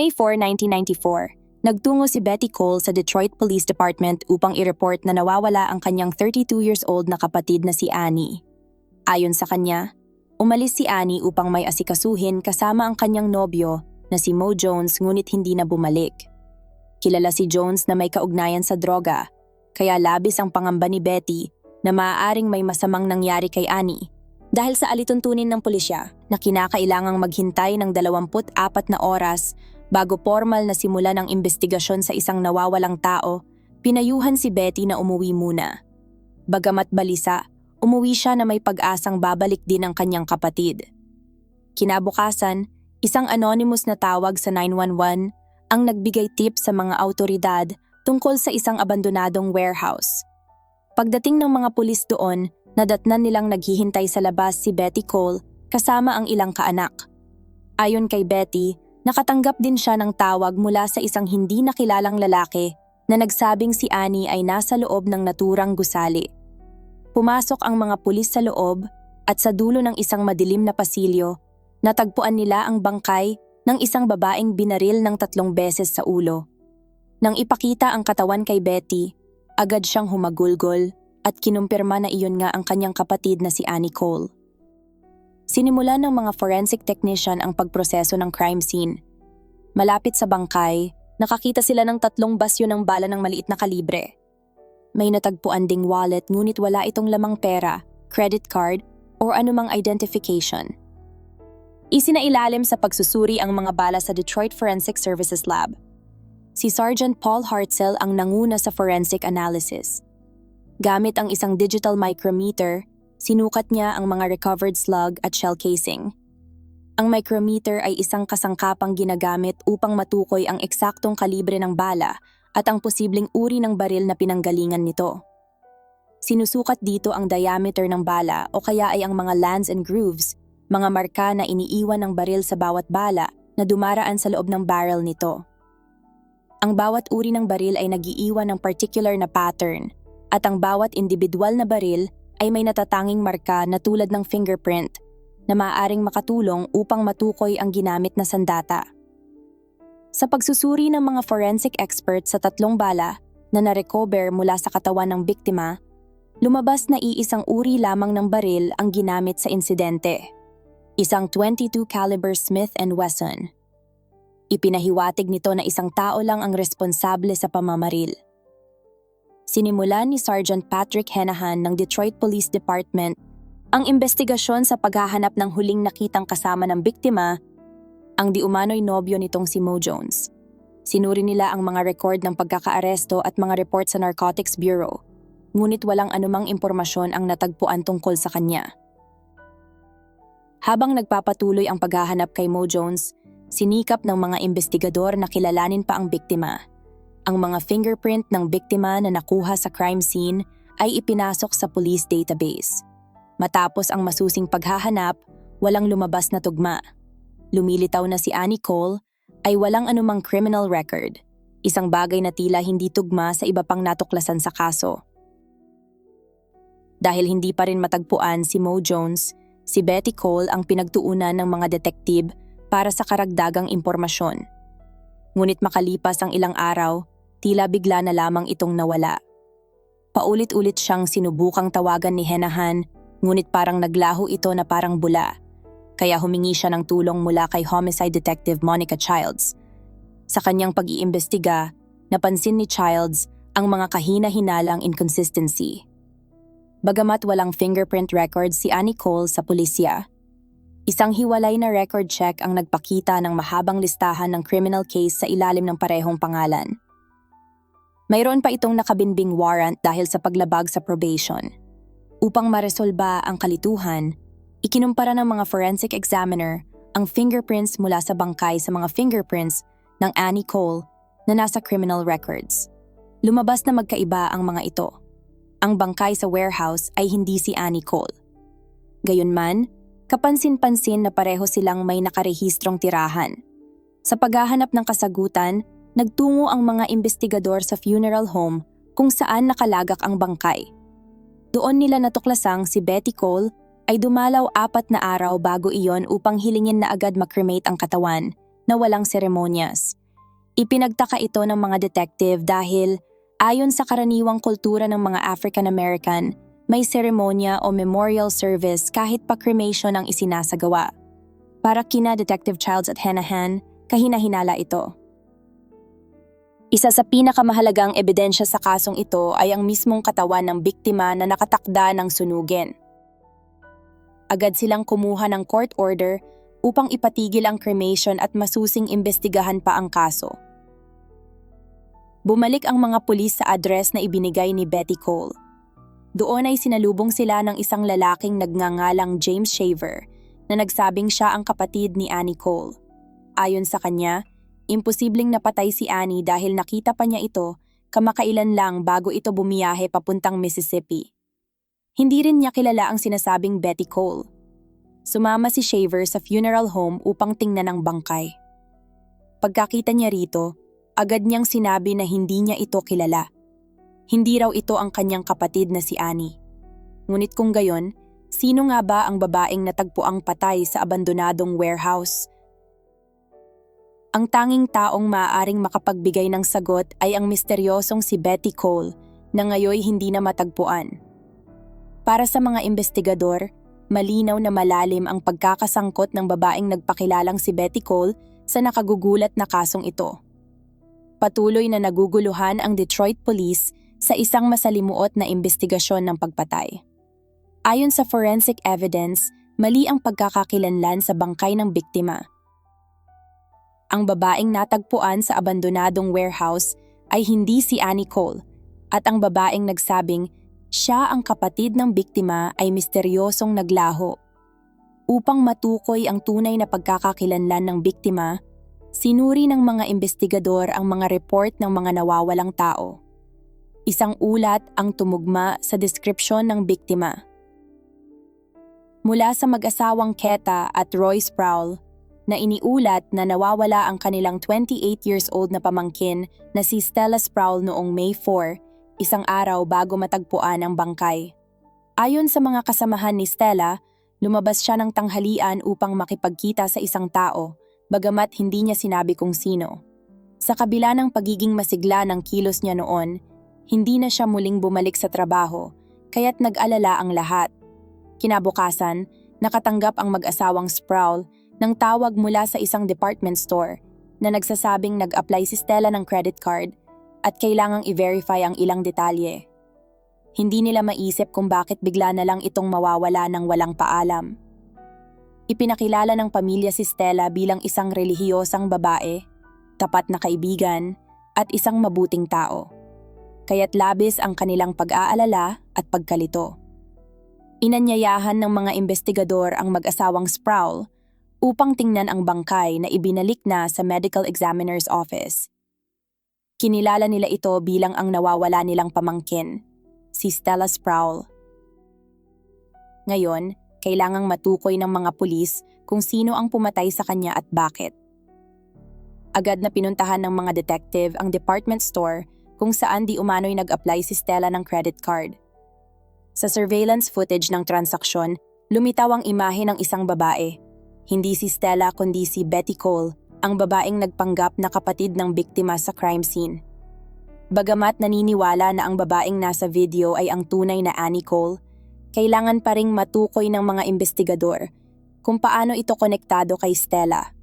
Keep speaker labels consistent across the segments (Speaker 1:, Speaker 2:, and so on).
Speaker 1: May 4, 1994, nagtungo si Betty Cole sa Detroit Police Department upang i-report na nawawala ang kanyang 32 years old na kapatid na si Annie. Ayon sa kanya, umalis si Annie upang may asikasuhin kasama ang kanyang nobyo na si Mo Jones ngunit hindi na bumalik. Kilala si Jones na may kaugnayan sa droga, kaya labis ang pangamba ni Betty na maaaring may masamang nangyari kay Annie dahil sa alituntunin ng pulisya na kinakailangang maghintay ng 24 na oras bago formal na simula ng investigasyon sa isang nawawalang tao, pinayuhan si Betty na umuwi muna. Bagamat balisa, umuwi siya na may pag-asang babalik din ang kanyang kapatid. Kinabukasan, isang anonymous na tawag sa 911 ang nagbigay tip sa mga autoridad tungkol sa isang abandonadong warehouse. Pagdating ng mga pulis doon, nadatnan nilang naghihintay sa labas si Betty Cole kasama ang ilang kaanak. Ayon kay Betty, nakatanggap din siya ng tawag mula sa isang hindi nakilalang lalaki na nagsabing si Annie ay nasa loob ng naturang gusali. Pumasok ang mga pulis sa loob at sa dulo ng isang madilim na pasilyo, natagpuan nila ang bangkay ng isang babaeng binaril ng tatlong beses sa ulo. Nang ipakita ang katawan kay Betty, agad siyang humagulgol at kinumpirma na iyon nga ang kanyang kapatid na si Annie Cole. Sinimula ng mga forensic technician ang pagproseso ng crime scene. Malapit sa bangkay, nakakita sila ng tatlong basyo ng bala ng maliit na kalibre. May natagpuan ding wallet ngunit wala itong lamang pera, credit card, or anumang identification. Isinailalim sa pagsusuri ang mga bala sa Detroit Forensic Services Lab. Si Sergeant Paul Hartzell ang nanguna sa forensic analysis. Gamit ang isang digital micrometer, sinukat niya ang mga recovered slug at shell casing. Ang micrometer ay isang kasangkapang ginagamit upang matukoy ang eksaktong kalibre ng bala at ang posibleng uri ng baril na pinanggalingan nito. Sinusukat dito ang diameter ng bala o kaya ay ang mga lands and grooves, mga marka na iniiwan ng baril sa bawat bala na dumaraan sa loob ng barrel nito. Ang bawat uri ng baril ay nagiiwan ng particular na pattern at ang bawat individual na baril ay may natatanging marka na tulad ng fingerprint na maaaring makatulong upang matukoy ang ginamit na sandata. Sa pagsusuri ng mga forensic experts sa tatlong bala na narecover mula sa katawan ng biktima, lumabas na iisang uri lamang ng baril ang ginamit sa insidente. Isang 22 caliber Smith Wesson. Ipinahiwatig nito na isang tao lang ang responsable sa pamamaril sinimulan ni Sergeant Patrick Henahan ng Detroit Police Department ang investigasyon sa paghahanap ng huling nakitang kasama ng biktima, ang di umano'y nobyo nitong si Mo Jones. Sinuri nila ang mga record ng pagkakaaresto at mga report sa Narcotics Bureau, ngunit walang anumang impormasyon ang natagpuan tungkol sa kanya. Habang nagpapatuloy ang paghahanap kay Mo Jones, sinikap ng mga investigador na kilalanin pa ang biktima. Ang mga fingerprint ng biktima na nakuha sa crime scene ay ipinasok sa police database. Matapos ang masusing paghahanap, walang lumabas na tugma. Lumilitaw na si Annie Cole ay walang anumang criminal record, isang bagay na tila hindi tugma sa iba pang natuklasan sa kaso. Dahil hindi pa rin matagpuan si Mo Jones, si Betty Cole ang pinagtuunan ng mga detektib para sa karagdagang impormasyon. Ngunit makalipas ang ilang araw, tila bigla na lamang itong nawala. Paulit-ulit siyang sinubukang tawagan ni Henahan, ngunit parang naglaho ito na parang bula. Kaya humingi siya ng tulong mula kay Homicide Detective Monica Childs. Sa kanyang pag-iimbestiga, napansin ni Childs ang mga kahina-hinalang inconsistency. Bagamat walang fingerprint record si Annie Cole sa pulisya, isang hiwalay na record check ang nagpakita ng mahabang listahan ng criminal case sa ilalim ng parehong pangalan. Mayroon pa itong nakabinbing warrant dahil sa paglabag sa probation. Upang maresolba ang kalituhan, ikinumpara ng mga forensic examiner ang fingerprints mula sa bangkay sa mga fingerprints ng Annie Cole na nasa criminal records. Lumabas na magkaiba ang mga ito. Ang bangkay sa warehouse ay hindi si Annie Cole. Gayunman, kapansin-pansin na pareho silang may nakarehistrong tirahan. Sa paghahanap ng kasagutan, nagtungo ang mga investigador sa funeral home kung saan nakalagak ang bangkay. Doon nila natuklasang si Betty Cole ay dumalaw apat na araw bago iyon upang hilingin na agad makremate ang katawan na walang seremonyas. Ipinagtaka ito ng mga detective dahil ayon sa karaniwang kultura ng mga African American, may seremonya o memorial service kahit pa cremation ang isinasagawa. Para kina Detective Childs at Hanahan, kahina-hinala ito. Isa sa pinakamahalagang ebidensya sa kasong ito ay ang mismong katawan ng biktima na nakatakda ng sunugin. Agad silang kumuha ng court order upang ipatigil ang cremation at masusing imbestigahan pa ang kaso. Bumalik ang mga pulis sa address na ibinigay ni Betty Cole. Doon ay sinalubong sila ng isang lalaking nagngangalang James Shaver na nagsabing siya ang kapatid ni Annie Cole. Ayon sa kanya, imposibleng napatay si Annie dahil nakita pa niya ito kamakailan lang bago ito bumiyahe papuntang Mississippi. Hindi rin niya kilala ang sinasabing Betty Cole. Sumama si Shaver sa funeral home upang tingnan ang bangkay. Pagkakita niya rito, agad niyang sinabi na hindi niya ito kilala. Hindi raw ito ang kanyang kapatid na si Annie. Ngunit kung gayon, sino nga ba ang babaeng natagpuang patay sa abandonadong warehouse? Ang tanging taong maaaring makapagbigay ng sagot ay ang misteryosong si Betty Cole na ngayoy hindi na matagpuan. Para sa mga investigador, malinaw na malalim ang pagkakasangkot ng babaeng nagpakilalang si Betty Cole sa nakagugulat na kasong ito. Patuloy na naguguluhan ang Detroit Police sa isang masalimuot na investigasyon ng pagpatay. Ayon sa forensic evidence, mali ang pagkakakilanlan sa bangkay ng biktima. Ang babaeng natagpuan sa abandonadong warehouse ay hindi si Annie Cole at ang babaeng nagsabing siya ang kapatid ng biktima ay misteryosong naglaho. Upang matukoy ang tunay na pagkakakilanlan ng biktima, sinuri ng mga investigador ang mga report ng mga nawawalang tao. Isang ulat ang tumugma sa deskripsyon ng biktima. Mula sa mag-asawang Keta at Roy Sproul, na iniulat na nawawala ang kanilang 28 years old na pamangkin na si Stella Sproul noong May 4, isang araw bago matagpuan ang bangkay. Ayon sa mga kasamahan ni Stella, lumabas siya ng tanghalian upang makipagkita sa isang tao, bagamat hindi niya sinabi kung sino. Sa kabila ng pagiging masigla ng kilos niya noon, hindi na siya muling bumalik sa trabaho, kaya't nag-alala ang lahat. Kinabukasan, nakatanggap ang mag-asawang Sproul ng tawag mula sa isang department store na nagsasabing nag-apply si Stella ng credit card at kailangang i-verify ang ilang detalye. Hindi nila maisip kung bakit bigla na lang itong mawawala ng walang paalam. Ipinakilala ng pamilya si Stella bilang isang relihiyosang babae, tapat na kaibigan, at isang mabuting tao. Kaya't labis ang kanilang pag-aalala at pagkalito. Inanyayahan ng mga investigador ang mag-asawang Sproul upang tingnan ang bangkay na ibinalik na sa medical examiner's office. Kinilala nila ito bilang ang nawawala nilang pamangkin, si Stella Sproul. Ngayon, kailangang matukoy ng mga pulis kung sino ang pumatay sa kanya at bakit. Agad na pinuntahan ng mga detective ang department store kung saan di umano'y nag-apply si Stella ng credit card. Sa surveillance footage ng transaksyon, lumitaw ang imahe ng isang babae hindi si Stella kundi si Betty Cole, ang babaeng nagpanggap na kapatid ng biktima sa crime scene. Bagamat naniniwala na ang babaeng nasa video ay ang tunay na Annie Cole, kailangan pa ring matukoy ng mga investigador kung paano ito konektado kay Stella.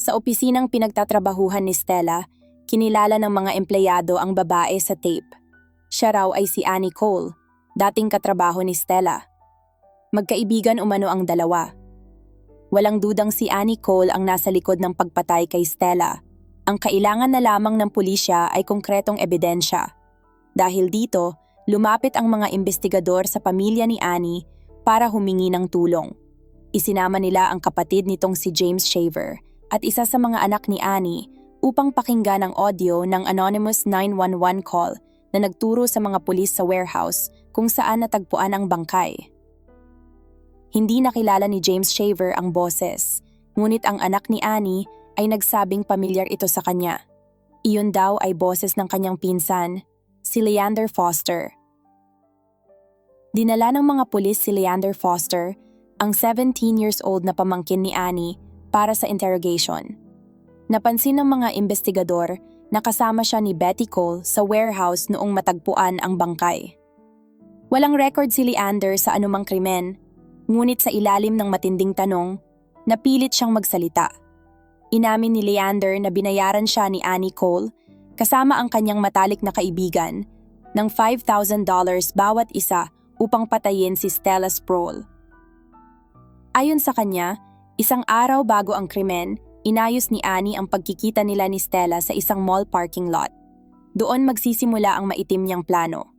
Speaker 1: Sa opisinang pinagtatrabahuhan ni Stella, kinilala ng mga empleyado ang babae sa tape. Siya raw ay si Annie Cole, dating katrabaho ni Stella. Magkaibigan umano ang dalawa Walang dudang si Annie Cole ang nasa likod ng pagpatay kay Stella. Ang kailangan na lamang ng pulisya ay konkretong ebidensya. Dahil dito, lumapit ang mga investigador sa pamilya ni Annie para humingi ng tulong. Isinama nila ang kapatid nitong si James Shaver at isa sa mga anak ni Annie upang pakinggan ang audio ng anonymous 911 call na nagturo sa mga pulis sa warehouse kung saan natagpuan ang bangkay. Hindi nakilala ni James Shaver ang boses, ngunit ang anak ni Annie ay nagsabing pamilyar ito sa kanya. Iyon daw ay boses ng kanyang pinsan, si Leander Foster. Dinala ng mga pulis si Leander Foster, ang 17 years old na pamangkin ni Annie, para sa interrogation. Napansin ng mga investigador na kasama siya ni Betty Cole sa warehouse noong matagpuan ang bangkay. Walang record si Leander sa anumang krimen, ngunit sa ilalim ng matinding tanong, napilit siyang magsalita. Inamin ni Leander na binayaran siya ni Annie Cole kasama ang kanyang matalik na kaibigan ng $5,000 bawat isa upang patayin si Stella Sproul. Ayon sa kanya, isang araw bago ang krimen, inayos ni Annie ang pagkikita nila ni Stella sa isang mall parking lot. Doon magsisimula ang maitim niyang plano.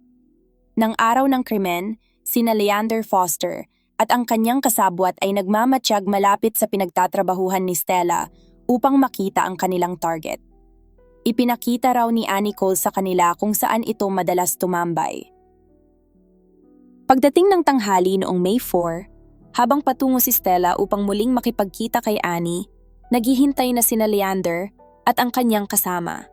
Speaker 1: Nang araw ng krimen, sina Leander Foster at ang kanyang kasabwat ay nagmamatsyag malapit sa pinagtatrabahuhan ni Stella upang makita ang kanilang target. Ipinakita raw ni Annie Cole sa kanila kung saan ito madalas tumambay. Pagdating ng tanghali noong May 4, habang patungo si Stella upang muling makipagkita kay Annie, naghihintay na sina Leander at ang kanyang kasama.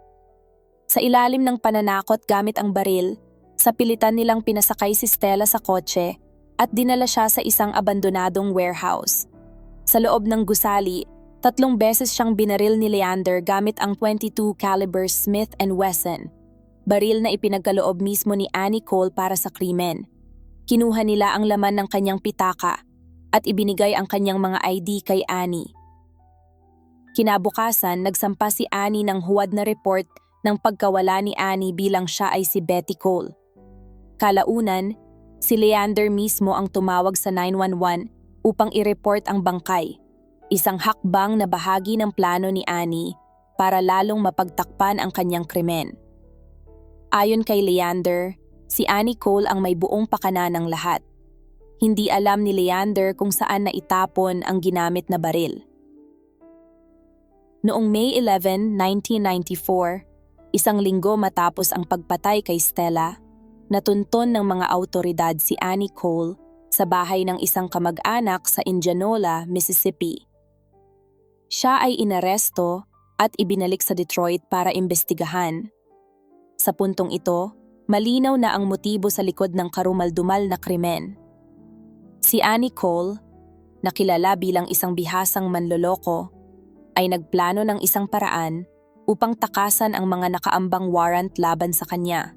Speaker 1: Sa ilalim ng pananakot gamit ang baril, sa pilitan nilang pinasakay si Stella sa kotse at dinala siya sa isang abandonadong warehouse. Sa loob ng gusali, tatlong beses siyang binaril ni Leander gamit ang 22 caliber Smith Wesson, baril na ipinagkaloob mismo ni Annie Cole para sa krimen. Kinuha nila ang laman ng kanyang pitaka at ibinigay ang kanyang mga ID kay Annie. Kinabukasan, nagsampa si Annie ng huwad na report ng pagkawala ni Annie bilang siya ay si Betty Cole. Kalaunan, si Leander mismo ang tumawag sa 911 upang i-report ang bangkay, isang hakbang na bahagi ng plano ni Annie para lalong mapagtakpan ang kanyang krimen. Ayon kay Leander, si Annie Cole ang may buong pakana ng lahat. Hindi alam ni Leander kung saan na itapon ang ginamit na baril. Noong May 11, 1994, isang linggo matapos ang pagpatay kay Stella, natunton ng mga autoridad si Annie Cole sa bahay ng isang kamag-anak sa Indianola, Mississippi. Siya ay inaresto at ibinalik sa Detroit para imbestigahan. Sa puntong ito, malinaw na ang motibo sa likod ng karumaldumal na krimen. Si Annie Cole, nakilala bilang isang bihasang manloloko, ay nagplano ng isang paraan upang takasan ang mga nakaambang warrant laban sa kanya.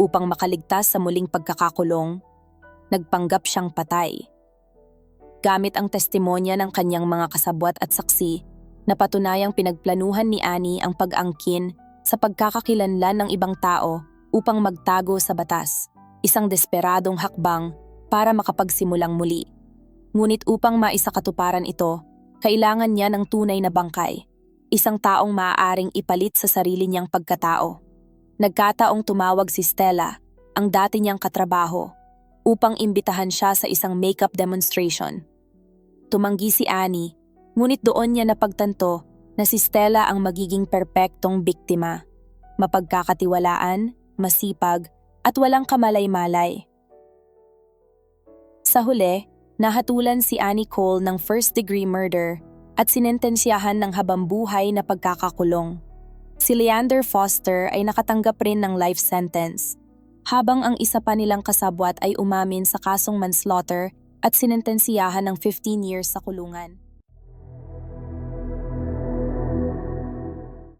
Speaker 1: Upang makaligtas sa muling pagkakakulong, nagpanggap siyang patay. Gamit ang testimonya ng kanyang mga kasabwat at saksi, napatunayang pinagplanuhan ni Annie ang pag-angkin sa pagkakakilanlan ng ibang tao upang magtago sa batas, isang desperadong hakbang para makapagsimulang muli. Ngunit upang maisakatuparan ito, kailangan niya ng tunay na bangkay, isang taong maaaring ipalit sa sarili niyang pagkatao. Nagkataong tumawag si Stella, ang dati niyang katrabaho, upang imbitahan siya sa isang makeup demonstration. Tumanggi si Annie, ngunit doon niya napagtanto na si Stella ang magiging perpektong biktima. Mapagkakatiwalaan, masipag, at walang kamalay-malay. Sa huli, Nahatulan si Annie Cole ng first-degree murder at sinentensyahan ng habambuhay na pagkakakulong. Si Leander Foster ay nakatanggap rin ng life sentence, habang ang isa pa nilang kasabwat ay umamin sa kasong manslaughter at sinentensyahan ng 15 years sa kulungan.